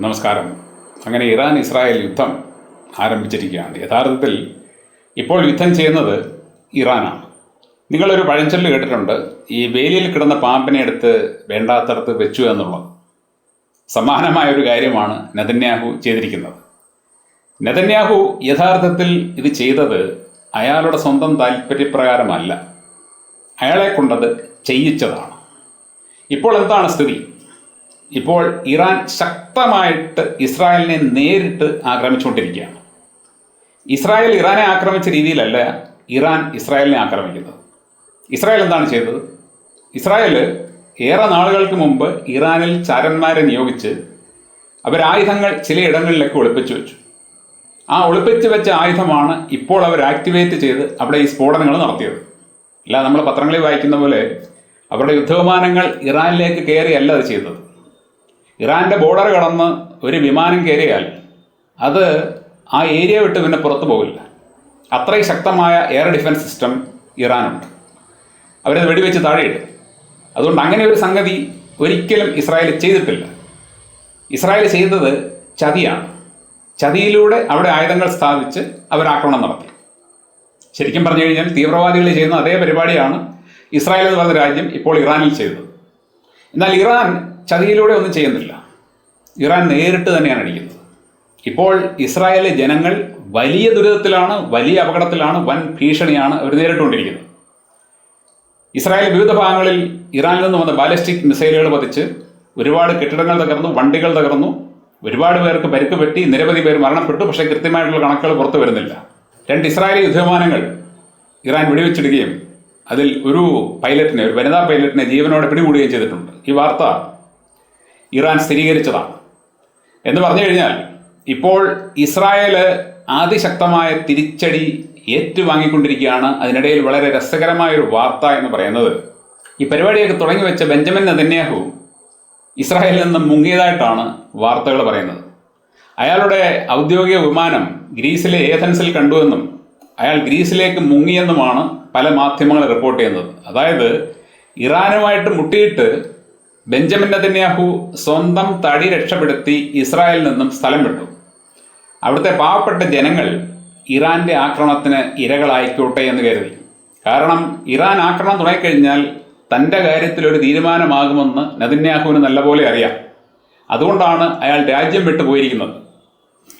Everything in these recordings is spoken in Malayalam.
നമസ്കാരം. അങ്ങനെ ഇറാൻ ഇസ്രായേൽ യുദ്ധം ആരംഭിച്ചിരിക്കുകയാണ്. യഥാർത്ഥത്തിൽ ഇപ്പോൾ യുദ്ധം ചെയ്യുന്നത് ഇറാനാണ്. നിങ്ങളൊരു പഴഞ്ചൊല്ല് കേട്ടിട്ടുണ്ട്. ഈ വേലിയിൽ കിടന്ന പാമ്പിനെ എടുത്ത് വേണ്ടാത്തടത്ത് വെച്ചു എന്നുള്ളത്. സമാനമായ ഒരു കാര്യമാണ് നെതന്യാഹു ചെയ്തിരിക്കുന്നത്. നെതന്യാഹു യഥാർത്ഥത്തിൽ ഇത് ചെയ്തത് അയാളുടെ സ്വന്തം താല്പര്യപ്രകാരമല്ല. അയാളെ കൊണ്ടത് ചെയ്യിച്ചതാണ്. ഇപ്പോൾ എന്താണ് സ്ഥിതി? ഇപ്പോൾ ഇറാൻ ശക്തമായിട്ട് ഇസ്രായേലിനെ നേരിട്ട് ആക്രമിച്ചുകൊണ്ടിരിക്കുകയാണ്. ഇസ്രായേൽ ഇറാനെ ആക്രമിച്ച രീതിയിലല്ല ഇറാൻ ഇസ്രായേലിനെ ആക്രമിക്കുന്നത്. ഇസ്രായേൽ എന്താണ് ചെയ്തത്? ഇസ്രായേൽ ഏറെ നാളുകൾക്ക് മുമ്പ് ഇറാനിൽ ചാരന്മാരെ നിയോഗിച്ച് അവരായുധങ്ങൾ ചിലയിടങ്ങളിലൊക്കെ ഒളിപ്പിച്ചു വെച്ചു. ആ ഒളിപ്പിച്ച് വെച്ച ആയുധമാണ് ഇപ്പോൾ അവർ ആക്ടിവേറ്റ് ചെയ്ത് അവിടെ ഈ സ്ഫോടനങ്ങൾ നടത്തിയത്. അല്ല നമ്മൾ പത്രങ്ങളിൽ വായിക്കുന്ന പോലെ അവരുടെ യുദ്ധവിമാനങ്ങൾ ഇറാനിലേക്ക് കയറിയല്ല അത് ചെയ്തത്. ഇറാന്റെ ബോർഡർ കടന്ന് ഒരു വിമാനം കയറിയാൽ അത് ആ ഏരിയ വിട്ട് പിന്നെ പുറത്തു പോകില്ല. അത്രയും ശക്തമായ എയർ ഡിഫൻസ് സിസ്റ്റം ഇറാനുണ്ട്. അവരത് വെടിവെച്ച് താഴെയിടും. അതുകൊണ്ട് അങ്ങനെ ഒരു സംഗതി ഒരിക്കലും ഇസ്രായേൽ ചെയ്തിട്ടില്ല. ഇസ്രായേൽ ചെയ്തത് ചതിയാണ്. ചതിയിലൂടെ അവിടെ ആയുധങ്ങൾ സ്ഥാപിച്ച് അവർ ആക്രമണം നടത്തി. ശരിക്കും പറഞ്ഞു കഴിഞ്ഞാൽ തീവ്രവാദികൾ ചെയ്യുന്ന അതേ പരിപാടിയാണ് ഇസ്രായേൽ എന്ന് പറഞ്ഞ രാജ്യം ഇപ്പോൾ ഇറാനിൽ ചെയ്തത്. എന്നാൽ ഇറാൻ ചതിയിലൂടെ ഒന്നും ചെയ്യുന്നില്ല. ഇറാൻ നേരിട്ട് തന്നെയാണ് അടിക്കുന്നത്. ഇപ്പോൾ ഇസ്രായേലിലെ ജനങ്ങൾ വലിയ ദുരിതത്തിലാണ് വലിയ അപകടത്തിലാണ് വൻ ഭീഷണിയാണ് അവർ നേരിട്ടുകൊണ്ടിരിക്കുന്നത്. ഇസ്രായേൽ വിവിധ ഭാഗങ്ങളിൽ ഇറാനിൽ നിന്ന് വന്ന ബാലിസ്റ്റിക് മിസൈലുകൾ പതിച്ച് ഒരുപാട് കെട്ടിടങ്ങൾ തകർന്നു വണ്ടികൾ തകർന്നു. ഒരുപാട് പേർക്ക് പരിക്ക് പറ്റി നിരവധി പേർ മരണപ്പെട്ടു പക്ഷേ കൃത്യമായിട്ടുള്ള കണക്കുകൾ പുറത്തു വരുന്നില്ല. രണ്ട് ഇസ്രായേലി യുദ്ധവിമാനങ്ങൾ ഇറാൻ വെടിവെച്ചിടുകയും അതിൽ ഒരു പൈലറ്റിനെ ഒരു വനിതാ പൈലറ്റിനെ ജീവനോടെ പിടികൂടുകയും ചെയ്തിട്ടുണ്ട്. ഈ വാർത്ത ഇറാൻ സ്ഥിരീകരിച്ചതാണ്. എന്ന് പറഞ്ഞു കഴിഞ്ഞാൽ ഇപ്പോൾ ഇസ്രായേൽ അതിശക്തമായ തിരിച്ചടി ഏറ്റുവാങ്ങിക്കൊണ്ടിരിക്കുകയാണ്. അതിനിടയിൽ വളരെ രസകരമായ ഒരു വാർത്ത എന്ന് പറയുന്നത് ഈ പരിപാടിയൊക്കെ തുടങ്ങി വെച്ച ബെഞ്ചമിൻ നെതന്യാഹു ഇസ്രായേലിൽ നിന്ന് മുങ്ങിയതായിട്ടാണ് വാർത്തകൾ പറയുന്നത്. അയാളുടെ ഔദ്യോഗിക വിമാനം ഗ്രീസിലെ ഏഥൻസിൽ കണ്ടുവെന്നും അയാൾ ഗ്രീസിലേക്ക് മുങ്ങിയെന്നുമാണ് പല മാധ്യമങ്ങൾ റിപ്പോർട്ട് ചെയ്യുന്നത്. അതായത് ഇറാനുമായിട്ട് മുട്ടിയിട്ട് ബെഞ്ചമിൻ നെതന്യാഹു സ്വന്തം തടി രക്ഷപ്പെടുത്തി ഇസ്രായേലിൽ നിന്നും സ്ഥലം വിട്ടു. അവിടുത്തെ പാവപ്പെട്ട ജനങ്ങൾ ഇറാന്റെ ആക്രമണത്തിന് ഇരകളായിക്കോട്ടെ എന്ന് കരുതി. കാരണം ഇറാൻ ആക്രമണം തുടങ്ങിക്കഴിഞ്ഞാൽ തന്റെ കാര്യത്തിൽ ഒരു തീരുമാനമാകുമെന്ന് നദിന്യാഹുവിന് നല്ലപോലെ അറിയാം. അതുകൊണ്ടാണ് അയാൾ രാജ്യം വിട്ടു പോയിരിക്കുന്നത്.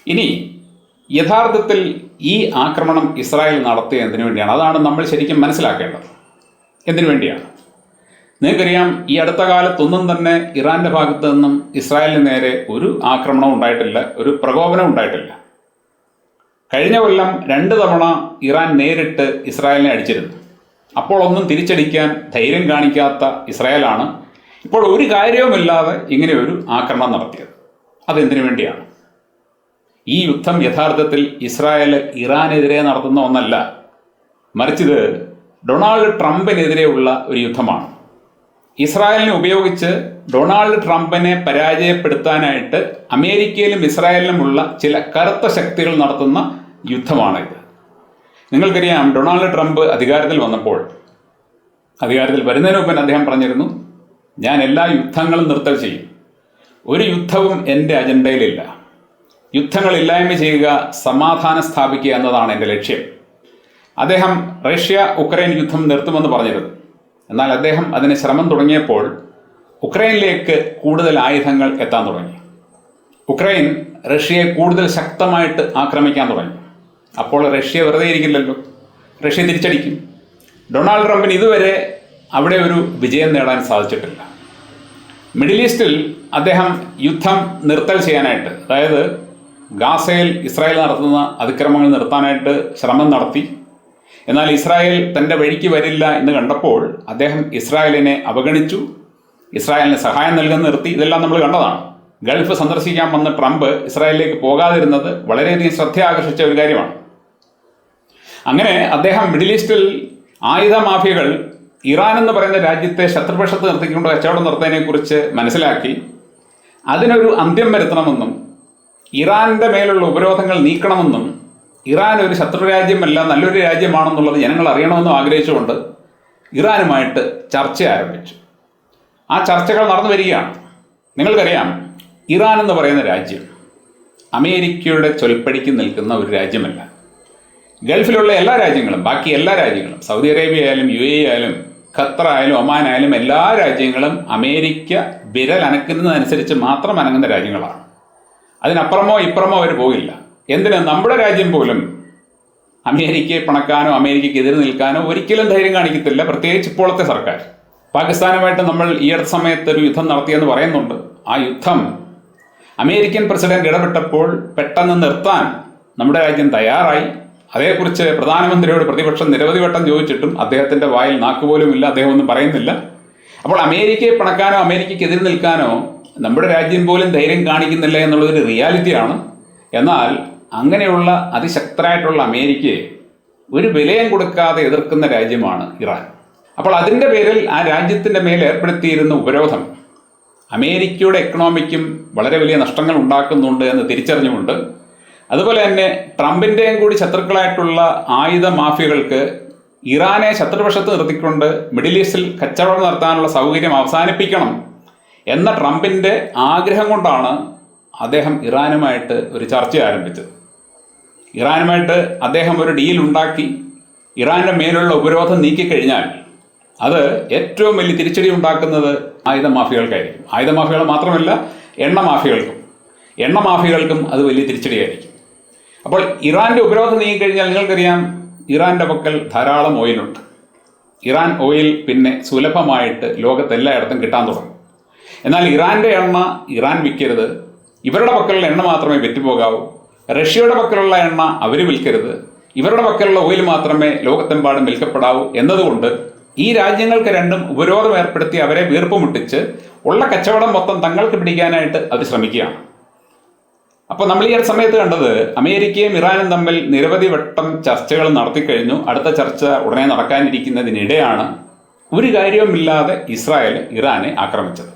ഇനി യഥാർത്ഥത്തിൽ ഈ ആക്രമണം ഇസ്രായേൽ നടത്തിയ എന്തിനു വേണ്ടിയാണ്. അതാണ് നമ്മൾ ശരിക്കും മനസ്സിലാക്കേണ്ടത്. എന്തിനു വേണ്ടിയാണ്? നിങ്ങൾക്കറിയാം ഈ അടുത്ത കാലത്തൊന്നും തന്നെ ഇറാന്റെ ഭാഗത്ത് നിന്നും ഇസ്രായേലിന് നേരെ ഒരു ആക്രമണം ഉണ്ടായിട്ടില്ല ഒരു പ്രകോപനം ഉണ്ടായിട്ടില്ല. കഴിഞ്ഞ കൊല്ലം രണ്ട് തവണ ഇറാൻ നേരിട്ട് ഇസ്രായേലിനെ അടിച്ചിരുന്നു. അപ്പോൾ ഒന്നും തിരിച്ചടിക്കാൻ ധൈര്യം കാണിക്കാത്ത ഇസ്രായേലാണ് ഇപ്പോൾ ഒരു കാര്യവുമില്ലാതെ ഇങ്ങനെ ഒരു ആക്രമണം നടത്തിയത്. അതെന്തിനു വേണ്ടിയാണ്? ഈ യുദ്ധം യഥാർത്ഥത്തിൽ ഇസ്രായേൽ ഇറാനെതിരെ നടത്തുന്ന ഒന്നല്ല മറിച്ചിത് ഡൊണാൾഡ് ട്രംപിനെതിരെയുള്ള ഒരു യുദ്ധമാണ്. ഇസ്രായേലിനെ ഉപയോഗിച്ച് ഡൊണാൾഡ് ട്രംപിനെ പരാജയപ്പെടുത്താനായിട്ട് അമേരിക്കയിലും ഇസ്രായേലിലുമുള്ള ചില കറുത്ത ശക്തികൾ നടത്തുന്ന യുദ്ധമാണിത്. നിങ്ങൾക്കറിയാം ഡൊണാൾഡ് ട്രംപ് അധികാരത്തിൽ വന്നപ്പോൾ അധികാരത്തിൽ വരുന്നതിന് മുമ്പ് അദ്ദേഹം പറഞ്ഞിരുന്നു ഞാൻ എല്ലാ യുദ്ധങ്ങളും നിർത്തൽ ചെയ്യും. ഒരു യുദ്ധവും എന്റെ അജണ്ടയിലില്ല. യുദ്ധങ്ങൾ ഇല്ലായ്മ ചെയ്യുക സമാധാനം സ്ഥാപിക്കുക എന്നതാണ് എന്റെ ലക്ഷ്യം. അദ്ദേഹം റഷ്യ ഉക്രൈൻ യുദ്ധം നിർത്തുമെന്ന് പറഞ്ഞിരുന്നു. എന്നാൽ അദ്ദേഹം അതിന് ശ്രമം തുടങ്ങിയപ്പോൾ ഉക്രൈനിലേക്ക് കൂടുതൽ ആയുധങ്ങൾ എത്താൻ തുടങ്ങി. ഉക്രൈൻ റഷ്യയെ കൂടുതൽ ശക്തമായിട്ട് ആക്രമിക്കാൻ തുടങ്ങി. അപ്പോൾ റഷ്യ വെറുതെ ഇരിക്കില്ലല്ലോ. റഷ്യ തിരിച്ചടിക്കും. ഡൊണാൾഡ് ട്രംപിന് ഇതുവരെ അവിടെ ഒരു വിജയം നേടാൻ സാധിച്ചിട്ടില്ല. മിഡിൽ ഈസ്റ്റിൽ അദ്ദേഹം യുദ്ധം നിർത്തൽ ചെയ്യാനായിട്ട് അതായത് ഗാസയിൽ ഇസ്രായേൽ നടത്തുന്ന അതിക്രമങ്ങൾ നിർത്താനായിട്ട് ശ്രമം നടത്തി. എന്നാൽ ഇസ്രായേൽ തന്റെ വഴിക്ക് വരില്ല എന്ന് കണ്ടപ്പോൾ അദ്ദേഹം ഇസ്രായേലിനെ അവഗണിച്ചു. ഇസ്രായേലിന് സഹായം നൽകുന്ന നിർത്തി. ഇതെല്ലാം നമ്മൾ കണ്ടതാണ്. ഗൾഫ് സന്ദർശിക്കാൻ വന്ന ട്രംപ് ഇസ്രായേലിലേക്ക് പോകാതിരുന്നത് വളരെയധികം ശ്രദ്ധ ആകർഷിച്ച ഒരു കാര്യമാണ്. അങ്ങനെ അദ്ദേഹം മിഡിൽ ഈസ്റ്റിൽ ആയുധ മാഫിയകൾ ഇറാൻ എന്ന് പറയുന്ന രാജ്യത്തെ ശത്രുപക്ഷത്ത് നിർത്തിക്കൊണ്ട് കച്ചവടം നടത്തുന്നതിനെക്കുറിച്ച് മനസ്സിലാക്കി. അതിനൊരു അന്ത്യം വരുത്തണമെന്നും ഇറാന്റെ മേലുള്ള ഉപരോധങ്ങൾ നീക്കണമെന്നും ഇറാൻ ഒരു ശത്രു രാജ്യമല്ല നല്ലൊരു രാജ്യമാണെന്നുള്ളത് ജനങ്ങൾ അറിയണമെന്നും ആഗ്രഹിച്ചുകൊണ്ട് ഇറാനുമായിട്ട് ചർച്ച ആരംഭിച്ചു. ആ ചർച്ചകൾ നടന്നു വരികയാണ്. നിങ്ങൾക്കറിയാം ഇറാൻ എന്ന് പറയുന്ന രാജ്യം അമേരിക്കയുടെ ചൊൽപ്പടിക്ക് നിൽക്കുന്ന ഒരു രാജ്യമല്ല. ഗൾഫിലുള്ള എല്ലാ രാജ്യങ്ങളും ബാക്കി എല്ലാ രാജ്യങ്ങളും സൗദി അറേബ്യ ആയാലും യു എ ആയാലും ഖത്തർ ആയാലും ഒമാൻ ആയാലും എല്ലാ രാജ്യങ്ങളും അമേരിക്ക വിരൽ അനക്കുന്നതനുസരിച്ച് മാത്രം അനങ്ങുന്ന രാജ്യങ്ങളാണ്. അതിനപ്പുറമോ ഇപ്പുറമോ അവർ പോകില്ല. എന്തിന് നമ്മുടെ രാജ്യം പോലും അമേരിക്കയെ പണക്കാനോ അമേരിക്കയ്ക്ക് എതിരെ നിൽക്കാനോ ഒരിക്കലും ധൈര്യം കാണിക്കത്തില്ല. പ്രത്യേകിച്ച് ഇപ്പോഴത്തെ സർക്കാർ. പാകിസ്ഥാനുമായിട്ട് നമ്മൾ ഈ അടുത്ത സമയത്ത് ഒരു യുദ്ധം നടത്തിയെന്ന് പറയുന്നുണ്ട്. ആ യുദ്ധം അമേരിക്കൻ പ്രസിഡന്റ് ഇടപെട്ടപ്പോൾ പെട്ടെന്ന് നിർത്താൻ നമ്മുടെ രാജ്യം തയ്യാറായി. അതേക്കുറിച്ച് പ്രധാനമന്ത്രിയോട് പ്രതിപക്ഷം നിരവധി വട്ടം ചോദിച്ചിട്ടും അദ്ദേഹത്തിന്റെ വായിൽ നാക്കുപോലും ഇല്ല അദ്ദേഹം ഒന്നും പറയുന്നില്ല. അപ്പോൾ അമേരിക്കയെ പണക്കാനോ അമേരിക്കയ്ക്ക് എതിരെ നിൽക്കാനോ നമ്മുടെ രാജ്യം പോലും ധൈര്യം കാണിക്കുന്നില്ല എന്നുള്ളതൊരു റിയാലിറ്റിയാണ്. എന്നാൽ അങ്ങനെയുള്ള അതിശക്തരായിട്ടുള്ള അമേരിക്കയെ ഒരു വിലയും കൊടുക്കാതെ എതിർക്കുന്ന രാജ്യമാണ് ഇറാൻ. അപ്പോൾ അതിന്റെ പേരിൽ ആ രാജ്യത്തിന്റെ മേൽ ഏർപ്പെടുത്തിയിരുന്ന ഉപരോധം അമേരിക്കയുടെ എക്കണോമിക്കും വളരെ വലിയ നഷ്ടങ്ങൾ ഉണ്ടാക്കുന്നുണ്ട് എന്ന് തിരിച്ചറിഞ്ഞുകൊണ്ട് അതുപോലെ തന്നെ ട്രംപിന്റെയും കൂടി ശത്രുക്കളായിട്ടുള്ള ആയുധ മാഫിയകൾക്ക് ഇറാനെ ശത്രുപക്ഷത്ത് നിർത്തിക്കൊണ്ട് മിഡിൽ ഈസ്റ്റിൽ കച്ചവടം നടത്താനുള്ള സൗകര്യം അവസാനിപ്പിക്കണം എന്ന ട്രംപിന്റെ ആഗ്രഹം കൊണ്ടാണ് അദ്ദേഹം ഇറാനുമായിട്ട് ഒരു ചർച്ച ആരംഭിച്ചത്. ഇറാനുമായിട്ട് അദ്ദേഹം ഒരു ഡീൽ ഉണ്ടാക്കി. ഇറാന്റെ മേലുള്ള ഉപരോധം നീക്കിക്കഴിഞ്ഞാൽ അത് ഏറ്റവും വലിയ തിരിച്ചടി ഉണ്ടാക്കുന്നത് ആയുധ മാഫിയകൾക്കായിരിക്കും. ആയുധ മാഫിയകൾ മാത്രമല്ല എണ്ണ മാഫിയകൾക്കും. എണ്ണ മാഫിയകൾക്കും അത് വലിയ തിരിച്ചടിയായിരിക്കും. അപ്പോൾ ഇറാന്റെ ഉപരോധം നീങ്ങിക്കഴിഞ്ഞാൽ നിങ്ങൾക്കറിയാം ഇറാന്റെ പക്കൽ ധാരാളം ഓയിലുണ്ട്. ഇറാൻ ഓയിൽ പിന്നെ സുലഭമായിട്ട് ലോകത്തെല്ലായിടത്തും കിട്ടാൻ തുടങ്ങും. എന്നാൽ ഇറാന്റെ എണ്ണ ഇറാൻ വിൽക്കരുത്. ഇവരുടെ പക്കലുള്ള എണ്ണ മാത്രമേ വിറ്റുപോകാവൂ. റഷ്യയുടെ പക്കലുള്ള എണ്ണ അവർ വിൽക്കരുത്. ഇവരുടെ പക്കലുള്ള ഓയിൽ മാത്രമേ ലോകത്തെമ്പാടും വിൽക്കപ്പെടാവൂ എന്നതുകൊണ്ട് ഈ രാജ്യങ്ങൾക്ക് രണ്ടും ഉപരോധം ഏർപ്പെടുത്തി അവരെ വീർപ്പുമുട്ടിച്ച് ഉള്ള കച്ചവടം മൊത്തം തങ്ങൾക്ക് പിടിക്കാനായിട്ട് അവർ ശ്രമിക്കുകയാണ്. അപ്പോൾ നമ്മൾ ഈ സമയത്ത് കണ്ടത് അമേരിക്കയും ഇറാനും തമ്മിൽ നിരവധി വട്ടം ചർച്ചകൾ നടത്തിക്കഴിഞ്ഞു. അടുത്ത ചർച്ച ഉടനെ നടക്കാനിരിക്കുന്നതിനിടെയാണ് ഒരു കാര്യവുമില്ലാതെ ഇസ്രായേൽ ഇറാനെ ആക്രമിച്ചത്.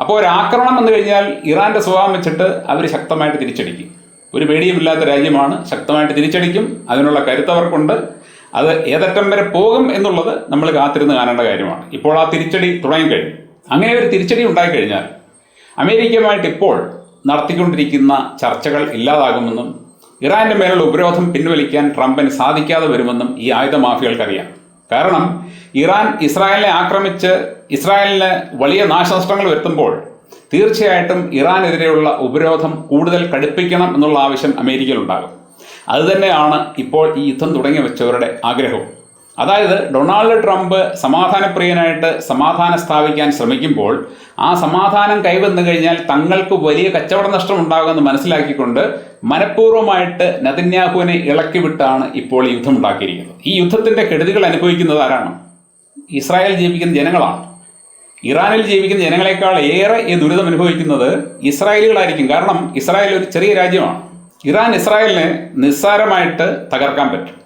അപ്പോൾ ഒരു ആക്രമണം വന്നു കഴിഞ്ഞാൽ ഇറാന്റെ സ്വഭാവം വെച്ചിട്ട് അവർ ശക്തമായിട്ട് തിരിച്ചടിക്കും. ഒരു പേടിയുമില്ലാത്ത രാജ്യമാണ് ശക്തമായിട്ട് തിരിച്ചടിക്കും. അതിനുള്ള കരുത്തവർക്കുണ്ട് അത് ഏതറ്റം വരെ പോകും എന്നുള്ളത് നമ്മൾ കാത്തിരുന്ന് കാണേണ്ട കാര്യമാണ്. ഇപ്പോൾ ആ തിരിച്ചടി തുടങ്ങിക്കഴിഞ്ഞു. അങ്ങനെ ഒരു തിരിച്ചടി ഉണ്ടായിക്കഴിഞ്ഞാൽ അമേരിക്കയുമായിട്ട് ഇപ്പോൾ നടത്തിക്കൊണ്ടിരിക്കുന്ന ചർച്ചകൾ ഇല്ലാതാകുമെന്നും ഇറാന്റെ മേലുള്ള ഉപരോധം പിൻവലിക്കാൻ ട്രംപിന് സാധിക്കാതെ വരുമെന്നും ഈ ആയുധ മാഫിയകൾക്കറിയാം കാരണം ഇറാൻ ഇസ്രായേലിനെ ആക്രമിച്ച് ഇസ്രായേലിന് വലിയ നാശനഷ്ടങ്ങൾ വരുത്തുമ്പോൾ തീർച്ചയായിട്ടും ഇറാനെതിരെയുള്ള ഉപരോധം കൂടുതൽ കടുപ്പിക്കണം എന്നുള്ള ആവശ്യം അമേരിക്കയിലുണ്ടാകും. അതുതന്നെയാണ് ഇപ്പോൾ ഈ യുദ്ധം തുടങ്ങി വെച്ചവരുടെ ആഗ്രഹവും. അതായത് ഡൊണാൾഡ് ട്രംപ് സമാധാനപ്രിയനായിട്ട് സമാധാനം സ്ഥാപിക്കാൻ ശ്രമിക്കുമ്പോൾ ആ സമാധാനം കൈവന്നു കഴിഞ്ഞാൽ തങ്ങൾക്ക് വലിയ കച്ചവട നഷ്ടം ഉണ്ടാകുമെന്ന് മനസ്സിലാക്കിക്കൊണ്ട് മനഃപൂർവമായിട്ട് നതന്യാഹുവിനെ ഇളക്കി വിട്ടാണ് ഇപ്പോൾ യുദ്ധം ഉണ്ടാക്കിയിരിക്കുന്നത്. ഈ യുദ്ധത്തിന്റെ കെടുതികൾ അനുഭവിക്കുന്നത് ആരാണ്? ഇസ്രായേൽ ജീവിക്കുന്ന ജനങ്ങളാണ്. ഇറാനിൽ ജീവിക്കുന്ന ജനങ്ങളെക്കാൾ ഏറെ ഈ ദുരിതം അനുഭവിക്കുന്നത് ഇസ്രായേലുകളായിരിക്കും. കാരണം ഇസ്രായേൽ ഒരു ചെറിയ രാജ്യമാണ്. ഇറാൻ ഇസ്രായേലിനെ നിസ്സാരമായിട്ട് തകർക്കാൻ പറ്റും.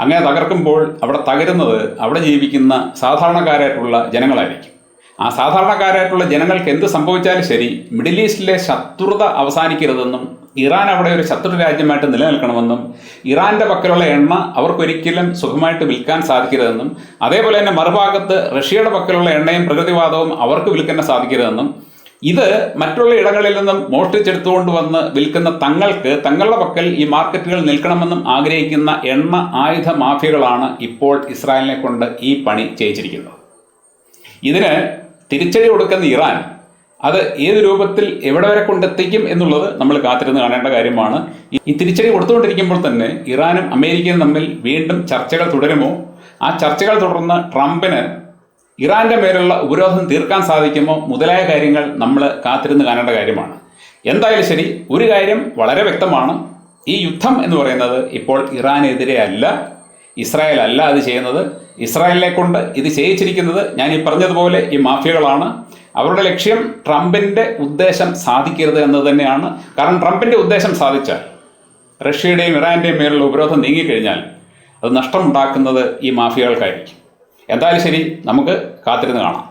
അങ്ങനെ തകർക്കുമ്പോൾ അവിടെ തകരുന്നത് അവിടെ ജീവിക്കുന്ന സാധാരണക്കാരായിട്ടുള്ള ജനങ്ങളായിരിക്കും. ആ സാധാരണക്കാരായിട്ടുള്ള ജനങ്ങൾക്ക് എന്ത് സംഭവിച്ചാലും ശരി മിഡിൽ ഈസ്റ്റിലെ ശത്രുത അവസാനിക്കരുതെന്നും ഇറാൻ അവിടെ ഒരു ശത്രു രാജ്യമായിട്ട് നിലനിൽക്കണമെന്നും ഇറാന്റെ പക്കലുള്ള എണ്ണ അവർക്കൊരിക്കലും സുഖമായിട്ട് വിൽക്കാൻ സാധിക്കരുതെന്നും അതേപോലെ തന്നെ മറുഭാഗത്ത് റഷ്യയുടെ പക്കലുള്ള എണ്ണയും പ്രകൃതിവാദവും അവർക്ക് വിൽക്കാൻ സാധിക്കരുതെന്നും ഇത് മറ്റുള്ള ഇടങ്ങളിൽ നിന്നും മോഷ്ടിച്ചെടുത്തുകൊണ്ട് വന്ന് വിൽക്കുന്ന തങ്ങൾക്ക് തങ്ങളുടെ പക്കൽ ഈ മാർക്കറ്റുകൾ നിൽക്കണമെന്നും ആഗ്രഹിക്കുന്ന എണ്ണ ആയുധ മാഫിയകളാണ് ഇപ്പോൾ ഇസ്രായേലിനെ കൊണ്ട് ഈ പണി ചെയ്യിച്ചിരിക്കുന്നത്. ഇതിന് തിരിച്ചടി കൊടുക്കുന്ന ഇറാൻ അത് ഏത് രൂപത്തിൽ എവിടെ വരെ കൊണ്ടെത്തിക്കും എന്നുള്ളത് നമ്മൾ കാത്തിരുന്ന് കാണേണ്ട കാര്യമാണ്. ഈ തിരിച്ചടി കൊടുത്തുകൊണ്ടിരിക്കുമ്പോൾ തന്നെ ഇറാനും അമേരിക്കയും തമ്മിൽ വീണ്ടും ചർച്ചകൾ തുടരുമോ? ആ ചർച്ചകൾ തുടർന്ന് ട്രംപിന് ഇറാന്റെ മേലുള്ള ഉപരോധം തീർക്കാൻ സാധിക്കുമോ? മുതലായ കാര്യങ്ങൾ നമ്മൾ കാത്തിരുന്ന് കാണേണ്ട കാര്യമാണ്. എന്തായാലും ശരി ഒരു കാര്യം വളരെ വ്യക്തമാണ്. ഈ യുദ്ധം എന്ന് പറയുന്നത് ഇപ്പോൾ ഇറാനെതിരെ അല്ല ഇസ്രായേൽ അല്ല അത് ചെയ്യുന്നത്. ഇസ്രായേലിനെ കൊണ്ട് ഇത് ചെയ്യിച്ചിരിക്കുന്നത് ഞാൻ ഈ പറഞ്ഞതുപോലെ ഈ മാഫിയകളാണ്. അവരുടെ ലക്ഷ്യം ട്രംപിന്റെ ഉദ്ദേശം സാധിക്കരുത് എന്നത് തന്നെയാണ്. കാരണം ട്രംപിന്റെ ഉദ്ദേശം സാധിച്ചാൽ റഷ്യയുടെയും ഇറാന്റെയും മേലുള്ള ഉപരോധം നീങ്ങിക്കഴിഞ്ഞാൽ അത് നഷ്ടമുണ്ടാക്കുന്നത് ഈ മാഫിയകൾക്കായിരിക്കും. എന്തായാലും ശരി നമുക്ക് കാത്തിരുന്ന് കാണാം.